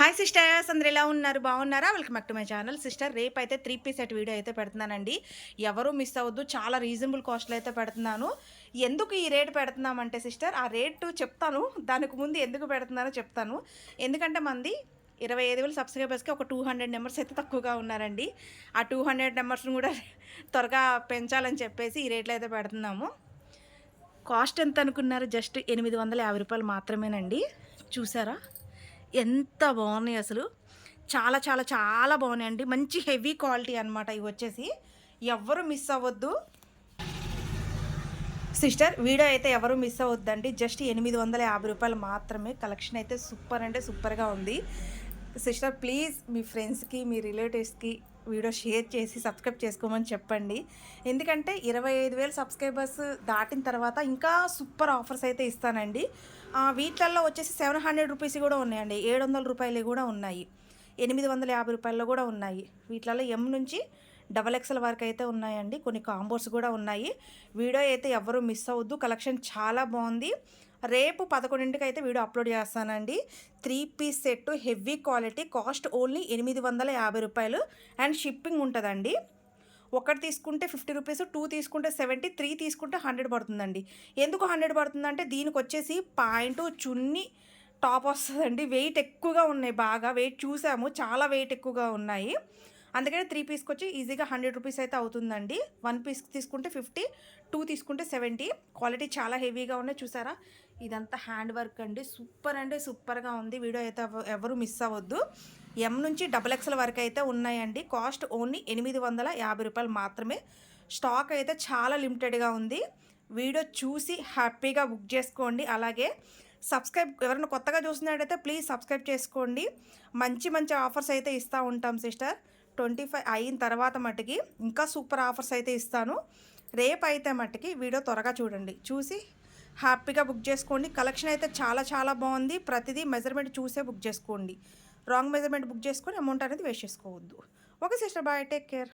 Hi sisters అందరు ఎలా ఉన్నారు? బాగున్నారా? Welcome back to my channel. Sister రేపు అయితే త్రీ పీస్ సెట్ వీడియో అయితే పెడుతున్నానండి. ఎవరు మిస్ అవ్వద్దు చాలా రీజనబుల్ కాస్ట్లో అయితే పెడుతున్నాను. ఎందుకు ఈ రేట్ పెడుతున్నామంటే సిస్టర్ ఆ రేటు చెప్తాను. దానికి ముందు ఎందుకు పెడుతున్నానో చెప్తాను. ఎందుకంటే మంది ఇరవై ఐదు వేల సబ్స్క్రైబర్స్కి ఒక టూ హండ్రెడ్ నెంబర్స్ అయితే తక్కువగా ఉన్నారండి. ఆ టూ హండ్రెడ్ నెంబర్స్ని కూడా త్వరగా పెంచాలని చెప్పేసి ఈ రేట్లో అయితే పెడుతున్నాము. కాస్ట్ ఎంత అనుకున్నారు జస్ట్ ఎనిమిది వందల యాభై రూపాయలు మాత్రమేనండి. చూసారా? ఎంత బాగున్నాయి అసలు. చాలా చాలా చాలా బాగున్నాయండి. మంచి హెవీ క్వాలిటీ అనమాట ఇవి వచ్చేసి. ఎవ్వరు మిస్ అవ్వద్దు. సిస్టర్ వీడియో అయితే ఎవరు మిస్ అవ్వద్దండి. జస్ట్ ఎనిమిది వందల యాభై రూపాయలు మాత్రమే. కలెక్షన్ అయితే సూపర్ అంటే సూపర్గా ఉంది. సిస్టర్ ప్లీజ్ మీ ఫ్రెండ్స్కి మీ రిలేటివ్స్కి వీడియో షేర్ చేసి సబ్స్క్రైబ్ చేసుకోమని చెప్పండి. ఎందుకంటే ఇరవై ఐదు వేలు సబ్స్క్రైబర్స్ దాటిన తర్వాత ఇంకా సూపర్ ఆఫర్స్ అయితే ఇస్తానండి. ఆ, వీటిల్లో వచ్చేసి సెవెన్ హండ్రెడ్ రూపీస్ కూడా ఉన్నాయండి. ఏడు వందల రూపాయలు కూడా ఉన్నాయి. ఎనిమిది వందల యాభై రూపాయల్లో కూడా ఉన్నాయి. వీటిలలో ఎం నుంచి డబల్ ఎక్స్ఎల్ వరకు అయితే ఉన్నాయండి. కొన్ని కాంబోస్ కూడా ఉన్నాయి. వీడియో అయితే ఎవరు మిస్ అవ్వద్దు. కలెక్షన్ చాలా బాగుంది. రేపు పదకొండింటికి అయితే వీడియో అప్లోడ్ చేస్తానండి. Three piece set heavy quality cost only ఎనిమిది వందల యాభై రూపాయలు. అండ్ షిప్పింగ్ ఉంటుందండి. ఒకటి తీసుకుంటే ఫిఫ్టీ రూపీస్ టూ తీసుకుంటే సెవెంటీ త్రీ తీసుకుంటే హండ్రెడ్ పడుతుందండి. ఎందుకు హండ్రెడ్ పడుతుందంటే దీనికి వచ్చేసి పాయింట్ చున్ని టాప్ వస్తుందండి. వెయిట్ ఎక్కువగా ఉన్నాయి బాగా. వెయిట్ చూసాము. చాలా వెయిట్ ఎక్కువగా ఉన్నాయి. అందుకని త్రీ పీస్కి వచ్చి ఈజీగా హండ్రెడ్ రూపీస్ అయితే అవుతుందండి. వన్ పీస్ తీసుకుంటే ఫిఫ్టీ టూ తీసుకుంటే సెవెంటీ క్వాలిటీ చాలా హెవీగా ఉన్నాయి చూసారా? ఇదంతా హ్యాండ్ వర్క్ అండి. సూపర్ అంటే సూపర్గా ఉంది. వీడియో అయితే ఎవరు మిస్ అవ్వద్దు. ఎం నుంచి డబల్ ఎక్స్ఎల్ వరకు అయితే ఉన్నాయండి. కాస్ట్ ఓన్లీ ఎనిమిది వందల యాభై రూపాయలు మాత్రమే. స్టాక్ అయితే చాలా లిమిటెడ్గా ఉంది. వీడియో చూసి హ్యాపీగా బుక్ చేసుకోండి. అలాగే సబ్స్క్రైబ్ ఎవరైనా కొత్తగా చూసినట్టయితే ప్లీజ్ సబ్స్క్రైబ్ చేసుకోండి. మంచి మంచి ఆఫర్స్ అయితే ఇస్తూ ఉంటాం సిస్టర్ ట్వంటీ ఫైవ్ అయిన తర్వాత మట్టుకి ఇంకా సూపర్ ఆఫర్స్ అయితే ఇస్తాను. రేపు అయితే మట్టుకి వీడియో త్వరగా చూడండి. చూసి హ్యాపీగా బుక్ చేసుకోండి. కలెక్షన్ అయితే చాలా చాలా బాగుంది. ప్రతిదీ మెజర్మెంట్ చూసే బుక్ చేసుకోండి. రాంగ్ మెజర్మెంట్ బుక్ చేసుకొని అమౌంట్ అనేది వేస్ట్ చేసుకోవద్దు. Okay sister bye. Take care.